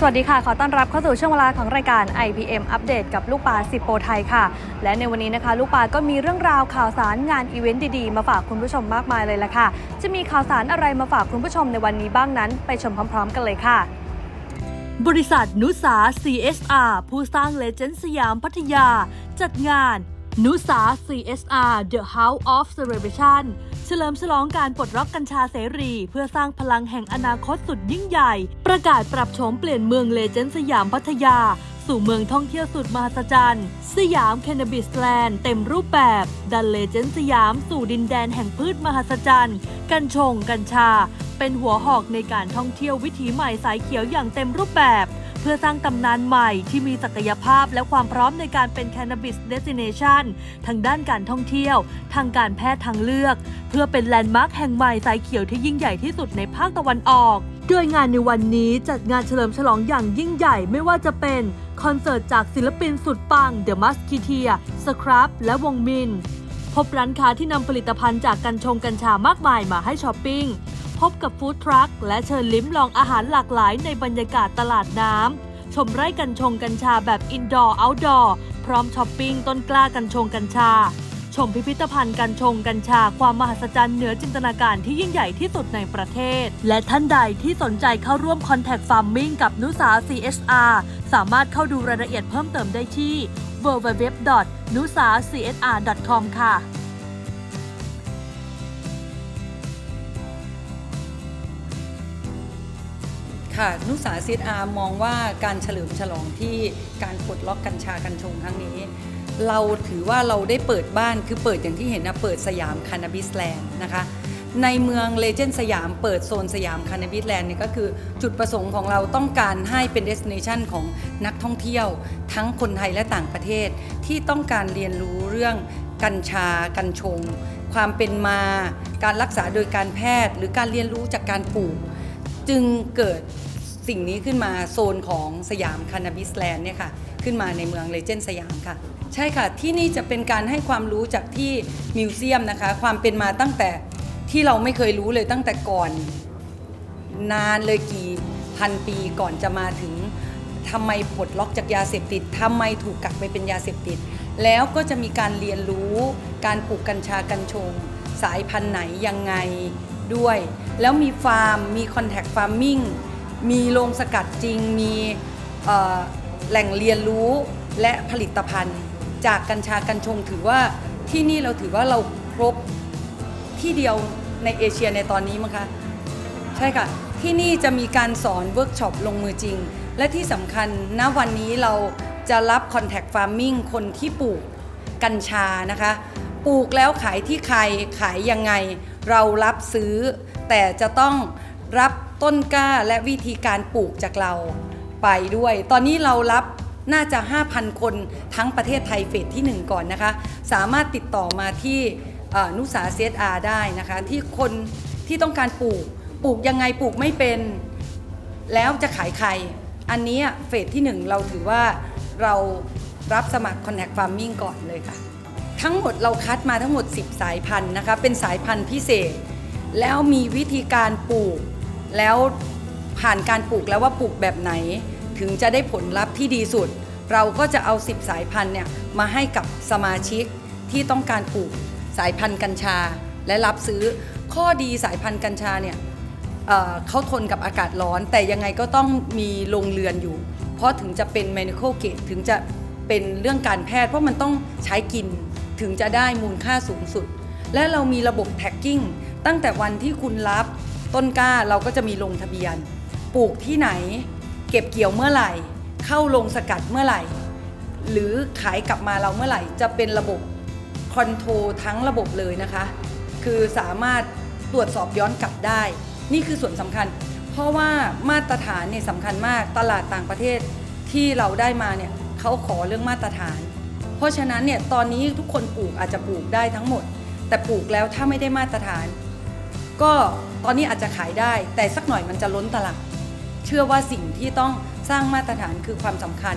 สวัสดีค่ะ ขอต้อนรับเข้าสู่ช่วงเวลาของรายการ IPM อัปเดตกับลูกปลาสิบโปรไทยค่ะ และในวันนี้นะคะ ลูกปลาก็มีเรื่องราวข่าวสารงานอีเวนต์ดีๆ มาฝากคุณผู้ชมมากมายเลยละค่ะ จะมีข่าวสารอะไรมาฝากคุณผู้ชมในวันนี้บ้างนั้น ไปชมพร้อม ๆ กันเลยค่ะบริษัทนุสา CSR ผู้สร้างเลเจนด์สยามพัทยา จัดงาน นุสา CSR The House of Celebration เฉลิมฉลองการปลดล็อกกัญชาเสรี เพื่อสร้างพลังแห่งอนาคตสุดยิ่งใหญ่ ประกาศปรับโฉมเปลี่ยนเมืองเลเจนด์สยามพัทยา สู่เมืองท่องเที่ยวสุดมหัศจรรย์ สยามแคนาบิสแลนด์เต็มรูปแบบ ดันเลเจนด์สยามสู่ดินแดนแห่งพืชมหัศจรรย์ กัญชง กัญชา เป็นหัวหอกในการท่องเที่ยววิถีใหม่สายเขียวอย่างเต็มรูปแบบ พื่อสร้างตำนานใหม่ที่มีศักยภาพและความพร้อมในการเป็น Cannabis Destination ทางด้านการท่องเที่ยว ทางการแพทย์ทางเลือก เพื่อเป็นแลนด์มาร์คแห่งใหม่สายเขียวที่ยิ่งใหญ่ที่สุดในภาคตะวันออกโดยงานในวันนี้จัดงานเฉลิมฉลองอย่างยิ่งใหญ่ไม่ว่าจะเป็นคอนเสิร์ตจากศิลปินสุดปัง The Musketeer Scrub และวงมิน พบร้านค้าที่นำผลิตภัณฑ์จากกัญชงกัญชามากมายมาให้ช้อปปิ้ง พบกับฟู้ดทรัคและเชิญลิ้มลองอาหารหลากหลายในบรรยากาศตลาดน้ำ ชมไร่กัญชงกัญชาแบบอินดอร์เอาท์ดอร์พร้อมช้อปปิ้งต้นกล้ากัญชงกัญชา ชมพิพิธภัณฑ์กัญชงกัญชา ความมหัศจรรย์เหนือจินตนาการที่ยิ่งใหญ่ที่สุดในประเทศ และท่านใดที่สนใจเข้าร่วม Contact Farming กับนุสา CSR สามารถเข้าดูรายละเอียดเพิ่มเติมได้ที่ www.nusacsr.com ค่ะ ค่ะนุสาซีดอามองว่าการเฉลิมฉลองที่การปลดล็อกกัญชากัญชงครั้งนี้ เราถือว่าเราได้เปิดบ้านคือเปิดอย่างที่เห็นนะเปิดสยามคานาบิสแลนด์นะคะในเมืองเลเจนด์สยามเปิดโซนสยามคานาบิสแลนด์นี่ก็คือจุดประสงค์ของเราต้องการให้เป็นเดส i เนชันของนักท่องเที่ยว ทั้งคนไทยและต่างประเทศ ที่ต้องการเรียนรู้เรื่องกัญชา กัญชง ความเป็นมา การรักษาโดยการแพทย์ หรือการเรียนรู้จากการปลูก จึงเกิดสิ่งนี้ขึ้นมาโซนของสยามคานาบิสแลนด์เนี่ยค่ะขึ้นมาในเมืองเลเจนด์สยามค่ะ ใช่ค่ะ ที่นี่จะเป็นการให้ความรู้จากที่มิวเซียมนะคะ ความเป็นมาตั้งแต่ที่เราไม่เคยรู้เลยตั้งแต่ก่อน นานเลยกี่พันปีก่อนจะมาถึงทำไมปลดล็อกจากยาเสพติดทำไมถูกกักไปเป็นยาเสพติด แล้วก็จะมีการเรียนรู้การปลูกกัญชากัญชง สายพันธุ์ไหนยังไงด้วย แล้วมีฟาร์ม มีคอนแทคฟาร์มิ่ง มีโรงสกัดจริง มีแหล่งเรียนรู้และผลิตภัณฑ์ จากกัญชากัญชงถือว่าที่นี่เราถือว่าเราครบที่เดียวในเอเชียในตอนนี้มั้งคะ ใช่ค่ะ ที่นี่จะมีการสอนเวิร์กช็อปลงมือจริง และที่สำคัญณวันนี้เราจะรับ Contact Farming คนที่ปลูกกัญชานะคะ ปลูกแล้วขายที่ใครขายยังไง เรารับซื้อ แต่จะต้องรับต้นกล้าและวิธีการปลูกจากเราไปด้วย ตอนนี้เรารับน่าจะ 5,000 คนทั้งประเทศไทยเฟสที่ 1 ก่อนนะคะ สามารถติดต่อมาที่นุสา CSR ได้นะคะ ที่คนที่ต้องการปลูก ปลูกยังไงปลูกไม่เป็น แล้วจะขายใคร อันนี้เฟสที่ 1 เราถือว่าเรารับสมัคร Contact Farming ก่อนเลยค่ะ ทั้งหมดเราคัดมาทั้งหมด 10 สายพันธุ์นะคะ เป็นสายพันธุ์พิเศษ แล้วมีวิธีการปลูก แล้วผ่านการปลูกแล้วว่าปลูกแบบไหน ถึงจะได้ผลลัพธ์ที่ดีสุด เราก็จะเอา 10 สายพันธุ์เนี่ยมาให้กับสมาชิกที่ต้องการปลูกสายพันธุ์กัญชา และรับซื้อข้อดีสายพันธุ์กัญชาเนี่ยเเขาทนกับอากาศร้อน แต่ยังไงก็ต้องมีโรงเรือนอยู่ เพราะถึงจะเป็น medical g r a ถึงจะเป็นเรื่องการแพทย์เพราะมันต้องใช้กิน ถึงจะได้มูลค่าสูงสุด และเรามีระบบ tagging ตั้งแต่วันที่คุณรับต้นกล้าเราก็จะมีลงทะเบียน ปลูกที่ไหน เก็บเกี่ยวเมื่อไหร่ เข้าลงสกัดเมื่อไหร่ หรือขายกลับมาเราเมื่อไหร่ จะเป็นระบบคอนโทรทั้งระบบเลยนะคะ คือสามารถตรวจสอบย้อนกลับได้ นี่คือส่วนสำคัญ เพราะว่ามาตรฐานเนี่ยสำคัญมากตลาดต่างประเทศที่เราได้มาเนี่ยเขาขอเรื่องมาตรฐาน เพราะฉะนั้นเนี่ยตอนนี้ทุกคนปลูกอาจจะปลูกได้ทั้งหมด แต่ปลูกแล้วถ้าไม่ได้มาตรฐาน ก็ตอนนี้อาจจะขายได้ แต่สักหน่อยมันจะล้นตลาดเชื่อว่าสิ่งที่ต้องสร้างมาตรฐานคือความสำคัญ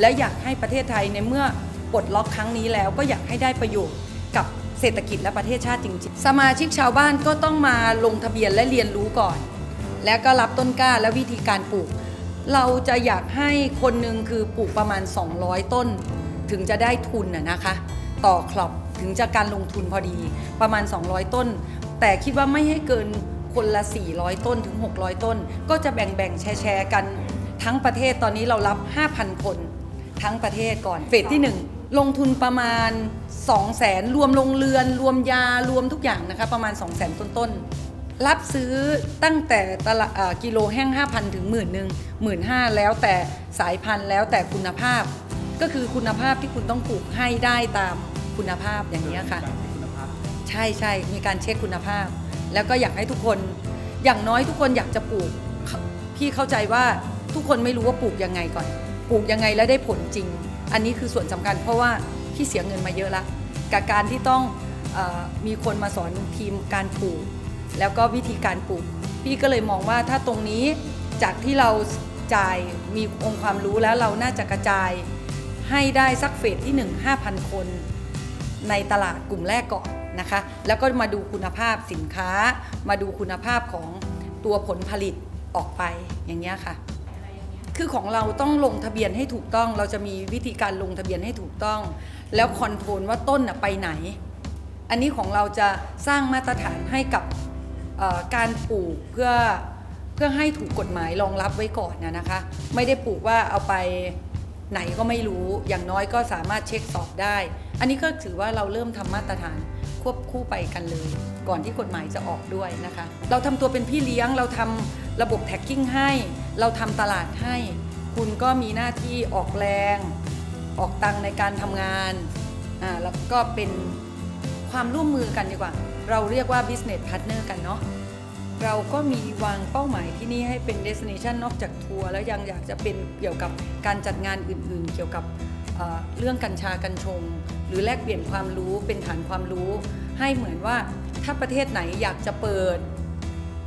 และอยากให้ประเทศไทยในเมื่อปลดล็อกครั้งนี้แล้วก็อยากให้ได้ประโยชน์กับเศรษฐกิจและประเทศชาติจริงๆ สมาชิกชาวบ้านก็ต้องมาลงทะเบียนและเรียนรู้ก่อน แล้วก็รับต้นกล้าและวิธีการปลูก เราจะอยากให้คนหนึ่งคือปลูกประมาณ 200 ต้น ถึงจะได้ทุนน่ะนะคะ ต่อครอบถึงจะการลงทุนพอดีประมาณ 200 ต้น แต่คิดว่าไม่ให้เกินคนละ 400 ต้นถึง 600 ต้น ก็จะแบ่งๆแชร์ๆกันทั้งประเทศตอนนี้เรารับ 5,000 คนทั้งประเทศก่อนเฟสที่ 1 ลงทุนประมาณ 2 0 0แสนรวมลงเรือน รวมยารวมทุกอย่างนะคะประมาณ 2 0 0แสนต้นๆ รับซื้อตั้งแต่ตละกิโลแห้ง 5,000 ถึงหมื่นหนึ่งหมื่นห้าแล้วแต่สายพันธุ์แล้วแต่คุณภาพ ก็คือคุณภาพที่คุณต้องปลูกให้ได้ตามคุณภาพอย่างนี้ยค่ะ ใช่ใช่มีการเช็คคุณภาพ แล้วก็อยากให้ทุกคนอย่างน้อยทุกคนอยากจะปลูกพี่เข้าใจว่าทุกคนไม่รู้ว่าปลูกยังไงก่อน ปลูกยังไงแล้วได้ผลจริง อันนี้คือส่วนสำคัญเพราะว่าพี่เสียเงินมาเยอะละกับการที่ต้องเออมีคนมาสอนทีมการปลูก แล้วก็วิธีการปลูก พี่ก็เลยมองว่าถ้าตรงนี้จากที่เราจ่ายมีองค์ความรู้แล้วเราน่าจะกระจาย ให้ได้สักเฟสที่ 1 5,000 คน ในตลาดกลุ่มแรกก่อนนะคะ แล้วก็มาดูคุณภาพสินค้า มาดูคุณภาพของตัวผลผลิตออกไปอย่างเงี้ยค่ะ คือของเราต้องลงทะเบียนให้ถูกต้อง เราจะมีวิธีการลงทะเบียนให้ถูกต้อง แล้วคอนโทรลว่าต้นน่ะไปไหน อันนี้ของเราจะสร้างมาตรฐานให้กับการปลูกเพื่อเพื่อให้ถูกกฎหมายรองรับไว้ก่อนนะนะคะ ไม่ได้ปลูกว่าเอาไป ไหนก็ไม่รู้อย่างน้อยก็สามารถเช็คสอบได้ อันนี้ก็ถือว่าเราเริ่มทำมาตรฐานควบคู่ไปกันเลย ก่อนที่กฎหมายจะออกด้วยนะคะ เราทำตัวเป็นพี่เลี้ยง เราทำระบบแท็กกิ้งให้ เราทำตลาดให้ คุณก็มีหน้าที่ออกแรง ออกตังในการทำงานอ่าแล้วก็เป็นความร่วมมือกันดีกว่า เราเรียกว่า business partner กันเนาะ เราก็มีวางเป้าหมายที่นี่ให้เป็น destination นอกจากทัวร์แล้วยังอยากจะเป็นเกี่ยวกับการจัดงานอื่นๆ เกี่ยวกับเเรื่องกัญชากัญชง หรือแลกเปลี่ยนความรู้เป็นฐานความรู้ ให้เหมือนว่าถ้าประเทศไหนอยากจะเปิด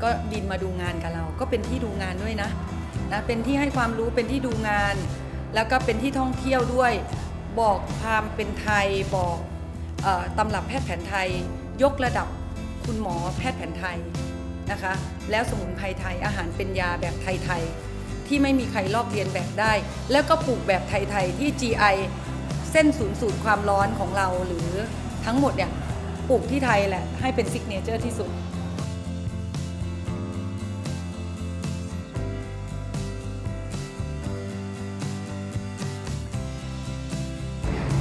ก็บินมาดูงานกับเรา ก็เป็นที่ดูงานด้วยนะนะเป็นที่ให้ความรู้เป็นที่ดูงาน แล้วก็เป็นที่ท่องเที่ยวด้วย บอกความเป็นไทยบอกอตำรับแพทย์แผนไทย ยกระดับคุณหมอแพทย์แผนไทย นะคะ แล้วสมุนไพรไทยอาหารเป็นยาแบบไทยๆที่ไม่มีใครลอกเลียนแบบได้ แล้วก็ปลูกแบบไทยๆที่ GI เส้นศูนย์สูตรความร้อนของเราหรือทั้งหมดเนี่ยปลูกที่ไทยแหละให้เป็นซิกเนเจอร์ที่สุด